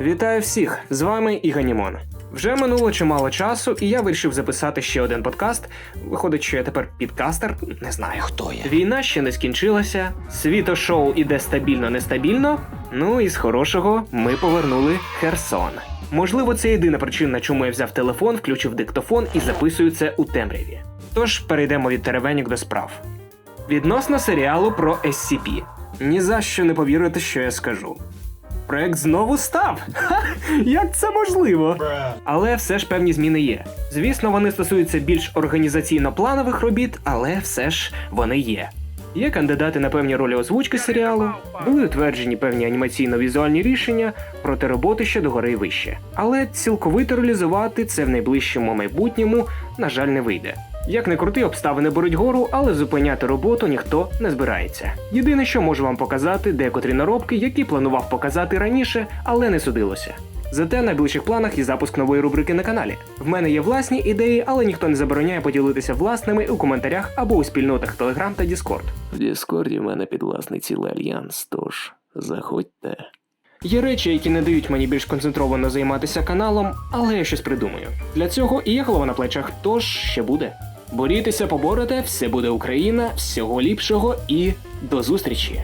Вітаю всіх! З вами Іганімон. Вже минуло чимало часу, і я вирішив записати ще один подкаст. Виходить, що я тепер підкастер, не знаю. Хто я? Війна ще не скінчилася, світошоу іде стабільно-нестабільно. Ну і з хорошого ми повернули Херсон. Можливо, це єдина причина, чому я взяв телефон, включив диктофон і записую це у темряві. Тож перейдемо від теревенік до справ. Відносно серіалу про SCP. Ні за що не повірите, що я скажу. Проект знову став. Ха! Як це можливо? Але все ж певні зміни є. Звісно, вони стосуються більш організаційно-планових робіт, але все ж вони є. Є кандидати на певні ролі озвучки серіалу, були утверджені певні анімаційно-візуальні рішення, проте роботи ще догори й вище. Але цілковито реалізувати це в найближчому майбутньому, на жаль, не вийде. Як не крути, обставини беруть гору, але зупиняти роботу ніхто не збирається. Єдине, що можу вам показати, декотрі наробки, які планував показати раніше, але не судилося. Зате в найближчих планах є запуск нової рубрики на каналі. В мене є власні ідеї, але ніхто не забороняє поділитися власними у коментарях або у спільнотах Telegram та Discord. В Діскорді в мене підвласний цілий альянс, тож заходьте. Є речі, які не дають мені більш концентровано займатися каналом, але я щось придумаю. Для цього і є голова на плечах, тож ще буде. Борітеся, поборете, все буде Україна, всього ліпшого і до зустрічі!